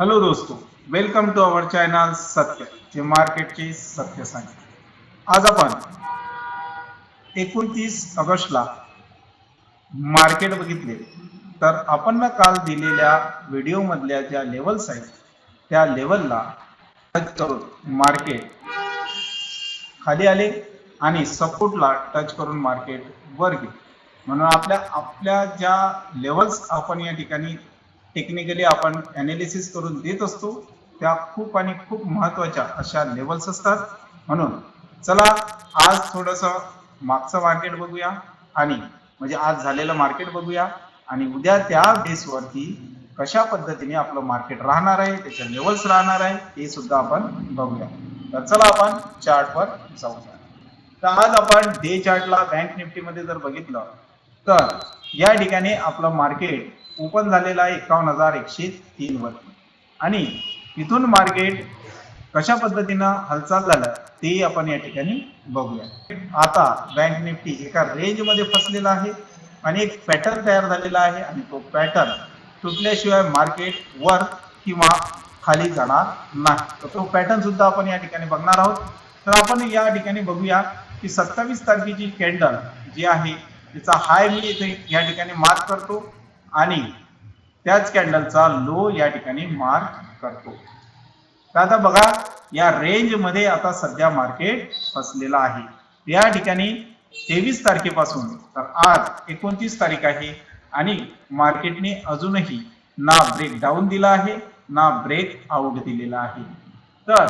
Hello दोस्तो welcome to our channel सत्य जे मार्केटचे सत्य सांगते. आज आपण एकोणतीस ऑगस्टला मार्केट बघितले. तर आपण ना काल दिलेल्या व्हिडिओमधल्या ज्या लेवल्स आहेत त्या लेवलला टच करून मार्केट खाली आले आणि सपोर्टला टच करून मार्केट वर गेले. म्हणून आपल्या आपल्या ज्या लेवल्स आपण या ठिकाणी टेक्निकली आपण अनालिसिस करून देत असतो. त्या खूप आणि खूप महत्त्वाच्या अशा लेवल्स असतात. म्हणून चला आज थोडस मागचं मार्केट बघूया आणि म्हणजे आज झालेलं मार्केट बघूया आणि उद्या त्या बेसवरती कशा पद्धतीने आपलं मार्केट राहणार आहे त्याच्या लेवल्स राहणार आहे हे सुद्धा आपण बघूया. तर चला आपण चार्टवर जाऊया तर आज आपण डे चार्टला बँक निफ्टीमध्ये जर बघितलं तर या ठिकाणी आपलं मार्केट ओपन झालेला आहे एकावन्न हजार एकशे तीन वर. आणि तिथून मार्केट कशा पद्धतीनं हालचाल झालं ते आपण या ठिकाणी बघूया. आता बँक निफ्टी एका रेंजमध्ये फसलेला आहे आणि एक पॅटर्न तयार झालेला आहे आणि तो पॅटर्न तुटल्याशिवाय मार्केट वर किंवा खाली जाणार नाही. तर तो पॅटर्न सुद्धा आपण या ठिकाणी बघणार आहोत. तर आपण या ठिकाणी बघूया की सत्तावीस तारखेची कॅन्डल जी आहे तिचा हाय मी इथे या ठिकाणी मार्क करतो. आणि त्याच कॅन्डलचा लो या ठिकाणी मार्क करतो. तर आता बघा या रेंजमध्ये आता सध्या मार्केट फसलेला आहे. या ठिकाणी तेवीस तारखेपासून तर आज एकोणतीस तारीख आहे आणि मार्केटने अजूनही ना ब्रेक डाऊन दिला आहे ना ब्रेक आउट दिलेला आहे. तर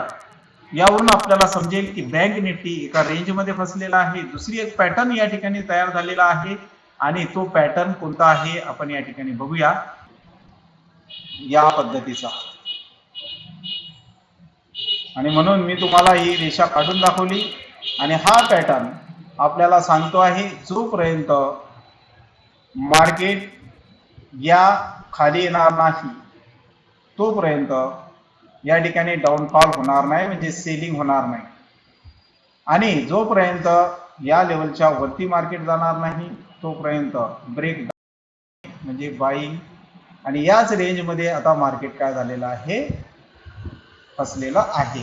यावरून आपल्याला समजेल की बँक निफ्टी एका रेंजमध्ये फसलेला आहे. दुसरी एक पॅटर्न या ठिकाणी तयार झालेला आहे. आणि तो पॅटर्न कोणता आहे आपण या ठिकाणी बघूया. या पद्धतीचा. आणि म्हणून मी तुम्हाला ही रेषा काढून दाखवली. आणि हा पॅटर्न आपल्याला सांगतो आहे जोपर्यंत मार्केट या खाली येणार नाही तोपर्यंत या ठिकाणी डाऊनफॉल होणार नाही म्हणजे सेलिंग होणार नाही. आणि जोपर्यंत या लेवलच्या वरती मार्केट जाणार नाही तोपर्यंत ब्रेक म्हणजे बाईंग आणि याच रेंजमध्ये आता मार्केट काय झालेलं आहे? फसलेलं आहे.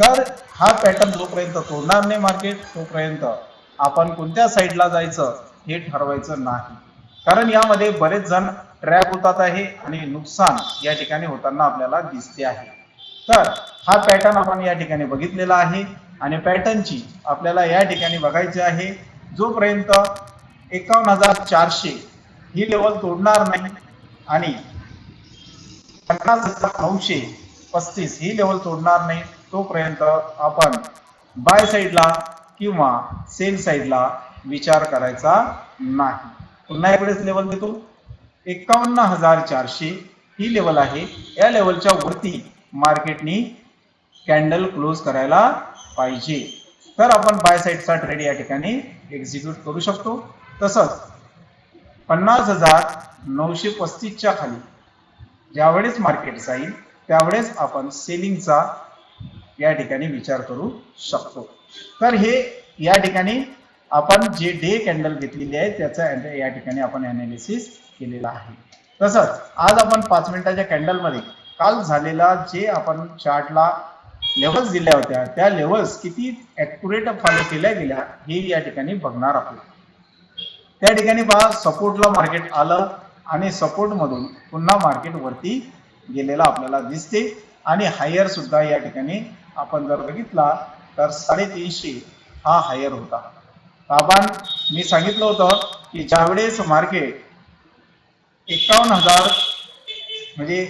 तर हा पॅटर्न जोपर्यंत तोडणार नाही मार्केट तोपर्यंत आपण कोणत्या साईडला जायचं हे ठरवायचं नाही. कारण यामध्ये बरेच जण ट्रॅप होतात आहे आणि नुकसान या ठिकाणी होताना आपल्याला दिसते आहे. तर हा पॅटर्न आपण या ठिकाणी बघितलेला आहे. आणि पॅटर्नची आपल्याला या ठिकाणी बघायची आहे. जोपर्यंत एकावन्न हजार चारशे. ही लेवल तोडणार नाही. आणि पन्नास हजार नऊशे पस्तीस ही लेवल तोडणार नाही. तोपर्यंत आपण बाय साईडला किंवा सेल साईडला विचार करायचा नाही. पुन्हा इकडेच लेवल देतो. एकावन्न हजार चारशे ही लेवल आहे. या लेवलच्या वरती मार्केटनी कॅन्डल क्लोज करायला पाहिजे. तर आपण बाय साईडचा ट्रेड या ठिकाणी एक्झिक्यूट करू शकतो. तसंच पन्नास हजार नऊशे पस्तीसच्या खाली ज्यावेळेस मार्केट जाईल त्यावेळेस आपण सेलिंगचा या ठिकाणी विचार करू शकतो. तर हे या ठिकाणी आपण जे डे कॅन्डल घेतलेली आहे त्याचा या ठिकाणी आपण अनालिसिस केलेला आहे. तसंच आज आपण पाच मिनिटाच्या कॅन्डलमध्ये काल झालेला जे आपण चार्टला लेवल्स दिल्या होत्या त्या लेवल्स किती ॲक्युरेट फॉलो केल्या गेल्या हे या ठिकाणी बघणार आहोत. त्या ठिकाणी पहा सपोर्टला मार्केट आलं आणि सपोर्ट मधून पुन्हा मार्केट वरती गेलेला आपल्याला दिसते. आणि हायर सुद्धा या ठिकाणी आपण जर बघितला तर साडेतीनशे हा हायर होता. आपण मी सांगितलं होतं की ज्यावेळेस मार्केट एकावन्न हजार म्हणजे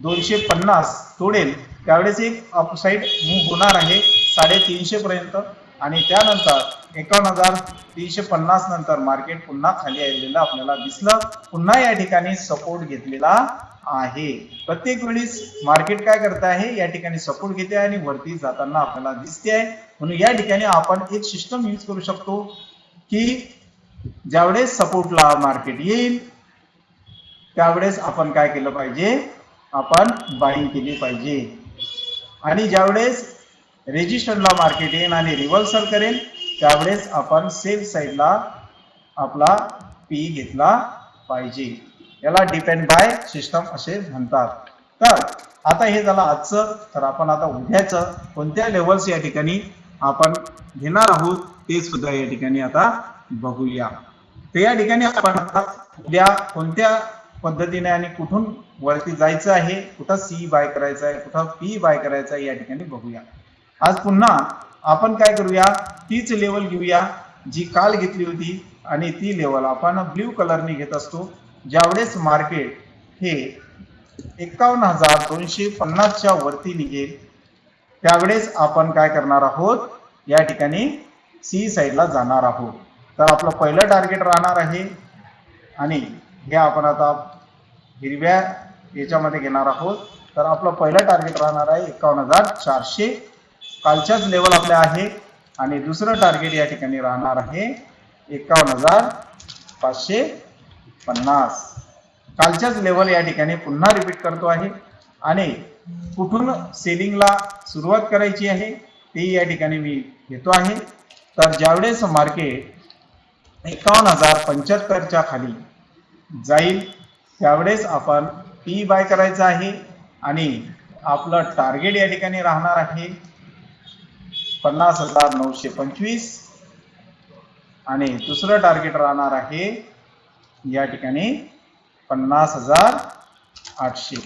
दोनशे पन्नास तोडेल त्यावेळेस एक अपसाईड मूव्ह होणार आहे साडेतीनशे पर्यंत. आणि त्यानंतर एकावन्न हजार तीनशे पन्नास नंतर मार्केट पुन्हा खाली आलेलं आपल्याला दिसलं. पुन्हा या ठिकाणी सपोर्ट घेतलेला आहे. प्रत्येक वेळेस मार्केट काय करत आहे? या ठिकाणी सपोर्ट घेते आणि वरती जाताना आपल्याला दिसते. आहे म्हणून या ठिकाणी आपण एक सिस्टम यूज करू शकतो की ज्यावेळेस सपोर्टला मार्केट येईल त्यावेळेस आपण काय केलं पाहिजे? आपण बाईंग केली पाहिजे. आणि ज्यावेळेस रेजिस्टरला मार्केट येईल आणि रिव्हर्सल करेल त्यावेळेस आपण सेफ साईडला आपला पी घेतला पाहिजे. याला डिपेंड बाय सिस्टम असे म्हणतात. तर आता हे झालं आजचं. तर आपण आता उद्याचं कोणत्या लेवल्स या ठिकाणी आपण घेणार आहोत ते सुद्धा या ठिकाणी आता बघूया. तर या ठिकाणी आपण आता उद्या कोणत्या पद्धतीने आणि कुठून वरती जायचं आहे कुठं सी बाय करायचं आहे कुठं पी बाय करायचं आहे या ठिकाणी बघूया. आज पुन्हा आपण काय करूया? तीच लेवल घेऊया जी काल घेतली होती आणि ती लेवल आपण ब्ल्यू कलरने घेत असतो. ज्यावेळेस मार्केट हे एकावन्न हजार दोनशे पन्नासच्या वरती निघेल त्यावेळेस आपण काय करणार आहोत? या ठिकाणी सी साईडला जाणार आहोत. तर आपलं पहिलं टार्गेट राहणार आहे. आणि हे आपण आता हिरव्या याच्यामध्ये घेणार आहोत. तर आपलं पहिलं टार्गेट राहणार आहे एकावन्न हजार चारशे कालच्याच लेवल आपल्या आहे. आणि दुसरं टार्गेट या ठिकाणी राहणार आहे एकावन्न हजार पाचशे पन्नास कालच्याच लेवल या ठिकाणी पुन्हा रिपीट करतो आहे. आणि कुठून सेलिंगला सुरुवात करायची आहे ते या ठिकाणी मी घेतो आहे. तर ज्यावेळेस मार्केट एकावन्न हजार पंच्याहत्तरच्या खाली जाईल त्यावेळेस आपण पी बाय करायचं आहे. आणि आपलं टार्गेट या ठिकाणी राहणार आहे. पन्नास हजार नऊशे पंचवीस. आणि दुसरं टार्गेट राहणार आहे या ठिकाणी पन्नास हजार आठशे.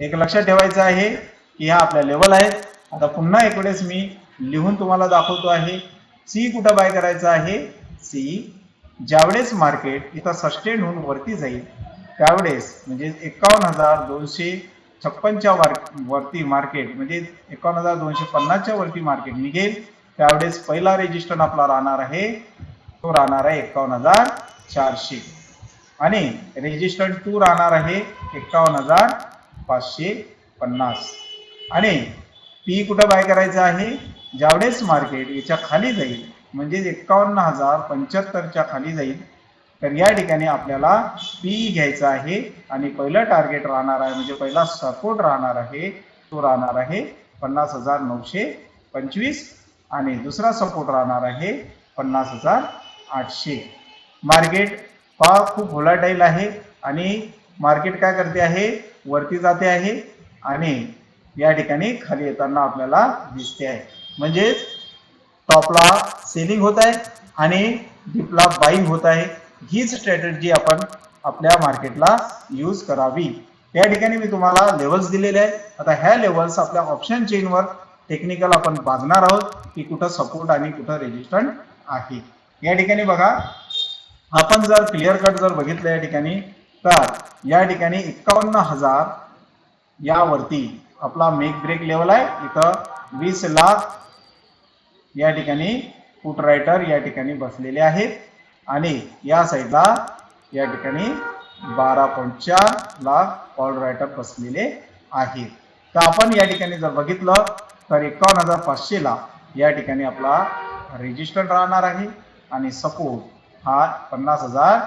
एक लक्षात ठेवायचं आहे की ह्या आपल्या लेवल आहेत आता पुन्हा एक वेळेस मी लिहून तुम्हाला दाखवतो आहे. सी कुठं बाय करायचं आहे? सी ज्यावेळेस मार्केट इथं सस्टेन होऊन वरती जाईल त्यावेळेस म्हणजे एकावन्न हजार दोनशे छप्पनच्या वर वरती मार्केट म्हणजे एकावन्न हजार दोनशे पन्नासच्या वरती मार्केट निघेल. त्यावेळेस पहिला रेजिस्टन आपला राहणार आहे. तो राहणार आहे एकावन्न हजार चारशे. आणि रेजिस्टंट टू राहणार आहे एकावन्न हजार पाचशे पन्नास. आणि पी कुठं बाय करायचं आहे? ज्यावेळेस मार्केट याच्या खाली जाईल म्हणजे एकावन्न हजार पंच्याहत्तरच्या खाली जाईल तर या ठिकाणी आपल्याला पी घ्यायचा आहे आणि पहिलं टार्गेट राहणार आहे म्हणजे पहिला सपोर्ट राहणार आहे तो राहणार आहे पन्नास हजार नऊशे पंचवीस आणि दुसरा सपोर्ट राहणार आहे पन्नास हजार आठशे. मार्केट पा खूप होलाटाईल आहे आणि मार्केट काय करते आहे? वरती जाते आहे आणि या ठिकाणी खाली येताना आपल्याला दिसते आहे. म्हणजेच टॉपला सेलिंग होत आहे आणि डीपला बाईंग होत आहे. हीच स्ट्रॅटेजी आपण आपल्या मार्केटला यूज करावी. या ठिकाणी मी तुम्हाला लेवल्स दिलेले आहेत. आता ह्या लेवल्स आपल्या ऑप्शन चेनवर टेक्निकल आपण बघणार आहोत की कुठं सपोर्ट आणि कुठं रेजिस्टंट आहे. या ठिकाणी बघा आपण जर क्लिअर कट जर बघितलं या ठिकाणी तर या ठिकाणी एक्कावन्न हजार यावरती आपला मेक ब्रेक लेवल आहे. इथं वीस लाख या ठिकाणी फुट रायटर या ठिकाणी बसलेले आहेत. आणि या साईडला या ठिकाणी बारा पॉईंट चार लाख कॉल रायटर बसलेले आहेत. तर आपण या ठिकाणी जर बघितलं तर एकावन्न हजार पाचशेला या ठिकाणी आपला रेजिस्टर राहणार आहे. आणि सपोर्ट हा पन्नास हजार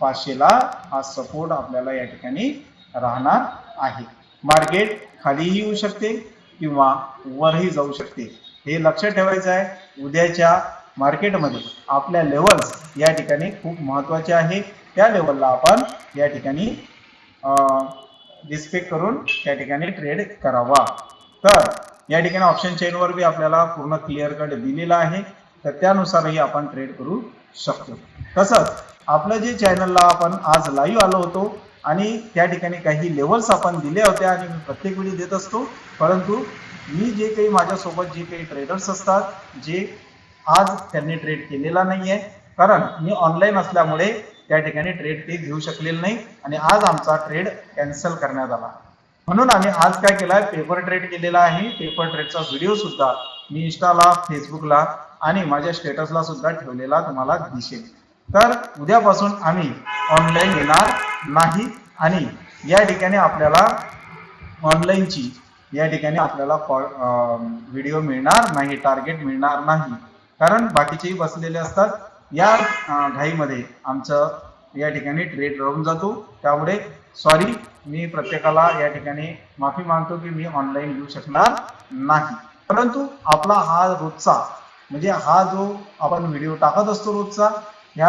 पाचशेला हा सपोर्ट आपल्याला या ठिकाणी राहणार आहे. मार्केट खालीही येऊ शकते किंवा वरही जाऊ शकते. हे लक्षात ठेवायचं आहे. उद्याच्या मार्केटमध्ये. आपल्या लेवल्स या ठिकाणी खूप महत्त्वाचे आहे. त्या लेवलला आपण या ठिकाणी रिस्पेक्ट करून त्या ठिकाणी ट्रेड करावा. तर या ठिकाणी ऑप्शन चेनवर बी आपल्याला पूर्ण क्लिअर कट दिलेला आहे. तर त्यानुसारही आपण ट्रेड करू शकतो. तसंच आपलं जे चॅनलला आपण आज लाईव्ह आलो होतो आणि त्या ठिकाणी काही लेवल्स आपण दिल्या होत्या आणि मी प्रत्येक वेळी देत असतो. परंतु मी जे काही माझ्यासोबत जे काही ट्रेडर्स असतात जे आज त्यांनी ट्रेड केलेला नाहीये. कारण मी ऑनलाईन असल्यामुळे त्या ठिकाणी ट्रेड ते घेऊ शकलेले नाही आणि आज आमचा ट्रेड कॅन्सल करण्यात आला. म्हणून आम्ही आज काय केलं आहे पेपर ट्रेड केलेला आहे. पेपर ट्रेडचा व्हिडिओ सुद्धा मी इंस्टाला फेसबुकला आणि माझ्या स्टेटसला सुद्धा ठेवलेला तुम्हाला दिसेल. तर उद्यापासून आम्ही ऑनलाईन येणार नाही आणि या ठिकाणी आपल्याला ऑनलाईनची या ठिकाणी आपल्याला व्हिडिओ मिळणार नाही टार्गेट मिळणार नाही. कारण बाकीचेही बसलेले असतात. या घाईमध्ये आमचं या ठिकाणी ट्रेड राहून जातो. त्यामुळे सॉरी मी प्रत्येकाला या ठिकाणी माफी मागतो की मी ऑनलाईन घेऊ शकणार नाही. परंतु आपला हा रोजचा म्हणजे हा जो आपण व्हिडिओ टाकत असतो रोजचा ह्या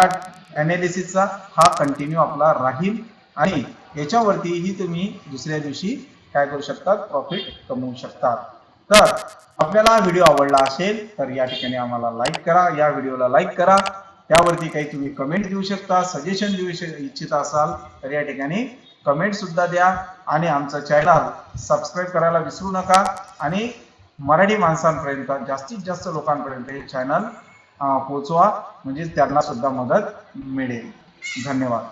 अनालिसिसचा हा कंटिन्यू आपला राहील. आणि याच्यावरतीही तुम्ही दुसऱ्या दिवशी काय करू शकतात प्रॉफिट कमवू शकतात. तर आपल्याला हा व्हिडिओ आवडला असेल तर या ठिकाणी आम्हाला लाईक करा या व्हिडिओला लाईक करा. त्यावरती काही तुम्ही कमेंट देऊ शकता सजेशन देऊ इच्छित असाल तर या ठिकाणी कमेंट सुद्धा द्या. आणि आमचं चॅनल सबस्क्राईब करायला विसरू नका. आणि मराठी माणसांपर्यंत जास्तीत जास्त लोकांपर्यंत हे चॅनल पोचवा म्हणजे त्यांना सुद्धा मदत मिळेल. धन्यवाद.